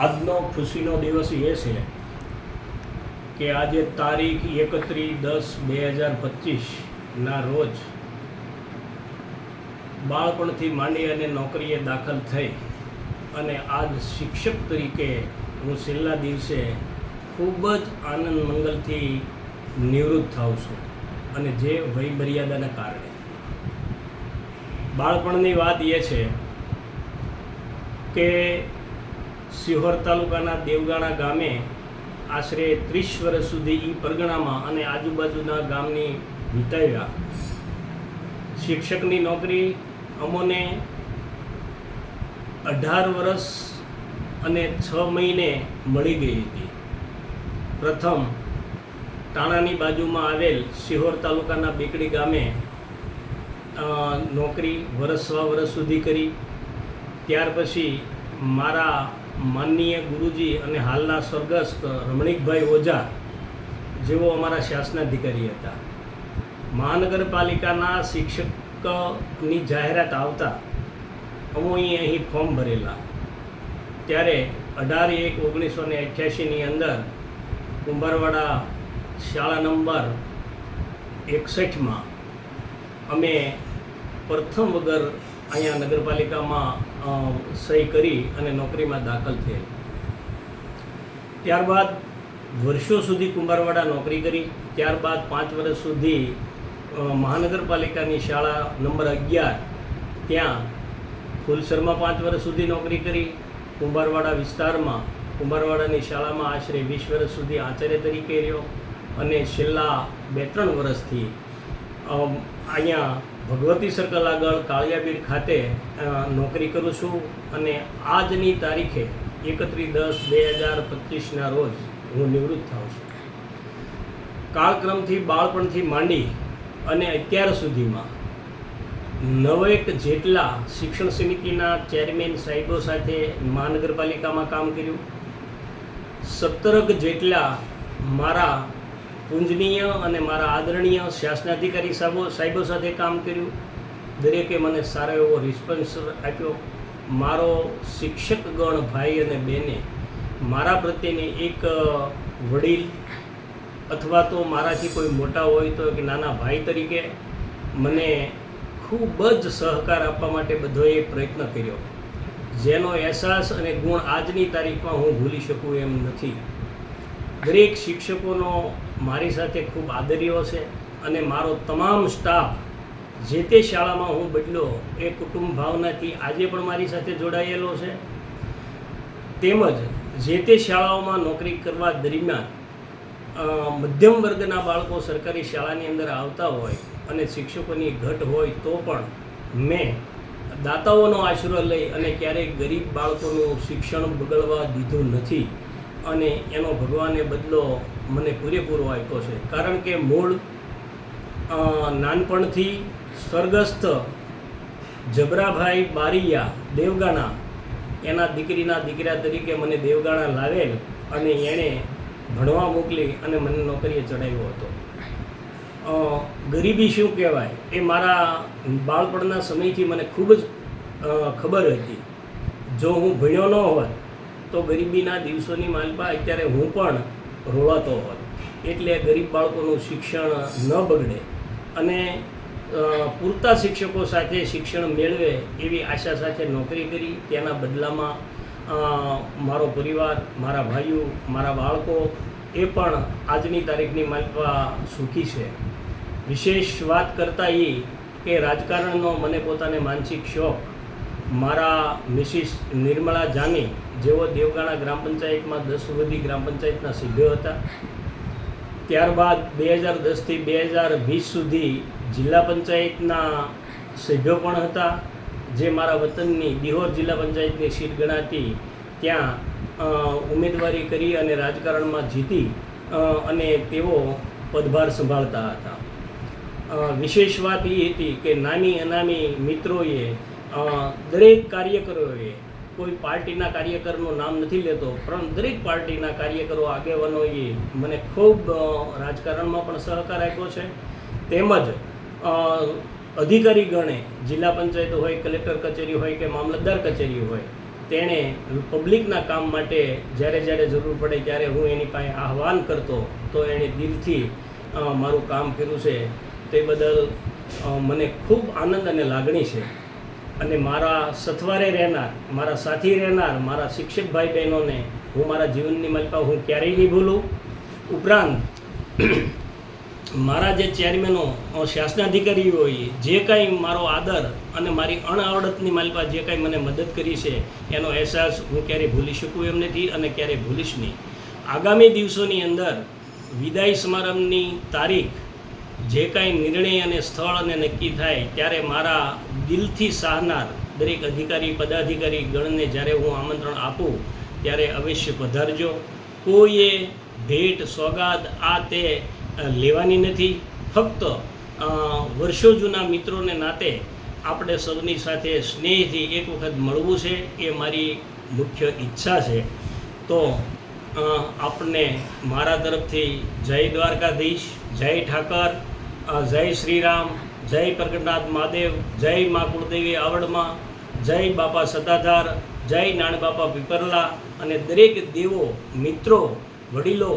આજનો ખુશીનો દિવસ એ છે કે આજે તારીખ એકત્રીસ દસ બે હજાર પચીસના રોજ બાળપણથી માંડી અને નોકરીએ દાખલ થઈ અને આજ શિક્ષક તરીકે હું છેલ્લા દિવસે ખૂબ જ આનંદ મંગલથી નિવૃત્ત થાઉં છું અને જે વય મર્યાદાના કારણે. બાળપણની વાત એ છે કે સિહોર તાલુકાના દેવગાણા ગામે આશરે ત્રીસ વર્ષ સુધી એ પરગણામાં અને આજુબાજુના ગામની વિતાવ્યા. શિક્ષકની નોકરી અમોને અઢાર વર્ષ અને છ મહિને મળી ગઈ હતી. પ્રથમ તાણાની બાજુમાં આવેલ સિહોર તાલુકાના બેકડી ગામે નોકરી વર્ષ સવા વર્ષ સુધી કરી. ત્યાર પછી મારા માનનીય ગુરુજી અને હાલના સ્વર્ગસ્થ રમણીકભાઈ ઓઝા જેઓ અમારા શાસનાધિકારી હતા. મહાનગરપાલિકાના શિક્ષકની જાહેરાત આવતા અમોએ અહીં ફોર્મ ભરેલા. ત્યારે અઢાર એક ઓગણીસો ને અઠ્યાસીની અંદર કુંભારવાડા શાળા નંબર એકસઠમાં અમે પ્રથમ વગર અહીંયા નગરપાલિકામાં સહી કરી અને નોકરીમાં દાખલ થયેલ. ત્યારબાદ વર્ષો સુધી કુંભારવાડા નોકરી કરી. ત્યારબાદ પાંચ વર્ષ સુધી મહાનગરપાલિકાની શાળા નંબર અગિયાર, ત્યાં ફૂલસરમાં પાંચ વર્ષ સુધી નોકરી કરી. કુંભારવાડા વિસ્તારમાં, કુંભારવાડાની શાળામાં આશરે વીસ વર્ષ સુધી આચાર્ય તરીકે રહ્યો અને છેલ્લા બે ત્રણ વર્ષથી અહીંયા ભગવતી સર્કલ આગળ કાળિયાબીડ ખાતે નોકરી કરું છું અને આજની તારીખે એકત્રીસ દસ બે હજાર પચીસના રોજ હું નિવૃત્ત થાઉં છું. કાળક્રમથી બાળપણથી માંડી અને અત્યાર સુધીમાં નવેક જેટલા શિક્ષણ સમિતિના ચેરમેન સાહેબો સાથે મહાનગરપાલિકામાં કામ કર્યું. સત્તરક જેટલા મારા પૂજનીય અને મારા આદરણીય શાસનાધિકારી સાહેબો સાહેબો સાથે કામ કર્યું. દરેકે મને સારો એવો રિસ્પોન્સ આપ્યો. મારો શિક્ષક ગણ ભાઈ અને બહેને મારા પ્રત્યેની એક વડીલ અથવા તો મારાથી કોઈ મોટા હોય તો કે નાના ભાઈ તરીકે મને ખૂબ જ સહકાર આપવા માટે બધોએ પ્રયત્ન કર્યો. જેનો અહેસાસ અને ગુણ આજની તારીખમાં હું ભૂલી શકું એમ નથી. દરેક શિક્ષકોનો મારી સાથે ખૂબ આદર્યો છે અને મારો તમામ સ્ટાફ જે તે શાળામાં હું બદલો એ કુટુંબ ભાવનાથી આજે પણ મારી સાથે જોડાયેલો છે. તેમજ જે તે શાળાઓમાં નોકરી કરવા દરમિયાન મધ્યમ વર્ગના બાળકો સરકારી શાળાની અંદર આવતા હોય અને શિક્ષકોની ઘટ હોય તો પણ મેં દાતાઓનો આશરો લઈ અને ક્યારેય ગરીબ બાળકોનું શિક્ષણ બગડવા દીધું નથી. અને એનો ભગવાને બદલો મને પૂરેપૂરો આપ્યો છે. કારણ કે મૂળ નાનપણથી સ્વર્ગસ્થ જબરાભાઈ બારીયા દેવગાણા, એના દીકરીના દીકરા તરીકે મને દેવગાણા લાવેલ અને એણે ભણવા મોકલી અને મને નોકરીએ ચડાવ્યો હતો. ગરીબી શું કહેવાય? એ મારા બાળપણના સમયથી મને ખૂબ જ ખબર હતી. જો હું ભણ્યો ન હોત તો ગરીબીના દિવસોની માલપા અત્યારે હું પણ રોળાતો હોત. એટલે ગરીબ બાળકોનું શિક્ષણ ન બગડે. અને પૂરતા શિક્ષકો સાથે શિક્ષણ મેળવે એવી આશા સાથે નોકરી કરી. તેના બદલામાં મારો પરિવાર, મારા ભાઈઓ, મારા બાળકો એ પણ આજની તારીખની માલપા સુખી છે. વિશેષ વાત કરતાં એ કે રાજકારણનો મને પોતાને માનસિક શોખ મારા મિસિસ નિર્મળા જાની જેઓ દેવગાણા ગ્રામ પંચાયતમાં દસ સુધી ગ્રામ પંચાયતના સભ્યો હતા. ત્યારબાદ બે હજાર દસથી બે હજાર વીસ સુધી જિલ્લા પંચાયતના સભ્યો પણ હતા. જે મારા વતનની દિહોર જિલ્લા પંચાયતની સીટ ગણાતી ત્યાં ઉમેદવારી કરી અને રાજકારણમાં જીતી અને તેઓ પદભાર સંભાળતા હતા. વિશેષ વાત એ હતી કે નાની અનામી મિત્રોએ દરેક કાર્યકરોએ કોઈ પાર્ટીના કાર્યકરનું નામ નથી લેતો, પણ દરેક પાર્ટીના કાર્યકરો, આગેવાનોએ મને ખૂબ રાજકારણમાં પણ સહકાર આપ્યો છે. તેમજ અધિકારી ગણે જિલ્લા પંચાયત હોય, કલેક્ટર કચેરી હોય કે મામલતદાર કચેરી હોય, તેણે પબ્લિકના કામ માટે જ્યારે જ્યારે જરૂર પડે ત્યારે હું એની પાસે આહવાન કરતો, તો એણે દિલથી મારું કામ કર્યું છે. તે બદલ મને ખૂબ આનંદ અને લાગણી છે. અને મારા સથવારે રહેનાર, મારા સાથી રહેનાર, મારા શિક્ષક ભાઈ બહેનોને હું મારા જીવનની મલકા હું ક્યારેય નહીં ભૂલું. ઉપરાંત, મારા જે ચેરમેનો શાસનાધિકારી હોય, જે કાંઈ મારો આદર અને મારી અણઆવડતની માલપા જે કાંઈ મને મદદ કરી છે, એનો અહેસાસ હું ક્યારેય ભૂલી શકું એમ નથી અને ક્યારેય ભૂલીશ નહીં. આગામી દિવસોની અંદર વિદાય સમારંભની તારીખ જે કાંઈ નિર્ણય અને સ્થળ અને નક્કી થાય ત્યારે મારા દિલથી સહનાર દરેક અધિકારી, પદાધિકારી, ગણને જ્યારે હું આમંત્રણ આપું, ત્યારે અવશ્ય પધારજો. કોઈએ ભેટ, સોગાદ આ તે લેવાની નથી. ફક્ત વર્ષો જૂના મિત્રોને નાતે આપણે સૌની સાથે સ્નેહથી એક વખત મળવું છે એ મારી મુખ્ય ઈચ્છા છે. તો આપણને મારા તરફથી જય દ્વારકાધીશ, જય ઠાકર. જય શ્રીરામ, જય પ્રગટનાથ મહાદેવ, જય મા કુળદેવી આવડમાં, જય બાપા સદાધાર, જય નાણ બાપા પીપરલા અને દરેક દેવો, મિત્રો, વડીલો,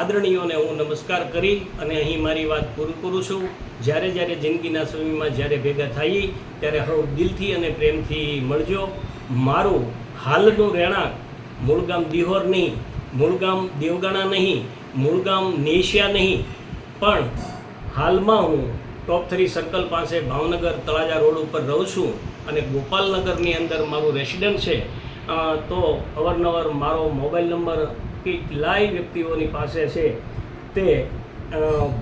આદરણીયોને હું નમસ્કાર કરી અને અહીં મારી વાત પૂરી કરું છું. જ્યારે જ્યારે જિંદગીના સમયમાં જ્યારે ભેગા થઈએ, ત્યારે હવે દિલથી અને પ્રેમથી મળજો. મારું હાલનું રહેણાંક મૂળગામ દિહોર નહીં, મૂળગામ દેવગાણા નહીં, મૂળગામ નેશિયા નહીં, પણ હાલમાં હું ટોપ થ્રી સર્કલ પાસે ભાવનગર તળાજા રોડ ઉપર રહું છું અને ગોપાલનગરની અંદર મારું રેસિડન્ટ છે. તો અવારનવાર મારો મોબાઈલ નંબર કેટલાય વ્યક્તિઓની પાસે છે. તે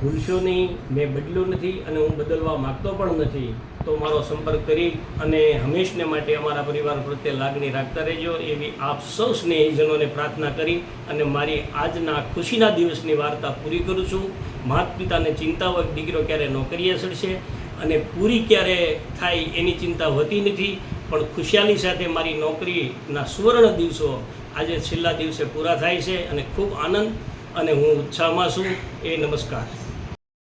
ભૂલશો નહીં મેં બદલ્યો નથી અને હું બદલવા માગતો પણ નથી. તો મારો સંપર્ક કરી અને હંમેશને માટે અમારા પરિવાર પ્રત્યે લાગણી રાખતા રહેજો એવી આપ સૌ સ્નેહીજનોને પ્રાર્થના કરી અને મારી આજના ખુશીના દિવસની વાર્તા પૂરી કરું છું. માત પિતાને ચિંતા હોય દીકરો ક્યારે નોકરીએ સડશે અને પૂરી ક્યારે થાય એની ચિંતા હોતી નથી, પણ ખુશિયાલી સાથે મારી નોકરીના સુવર્ણ દિવસો આજે છેલ્લા દિવસે પૂરા થાય છે અને ખૂબ આનંદ અને હું ઉત્સાહમાં છું. એ નમસ્કાર.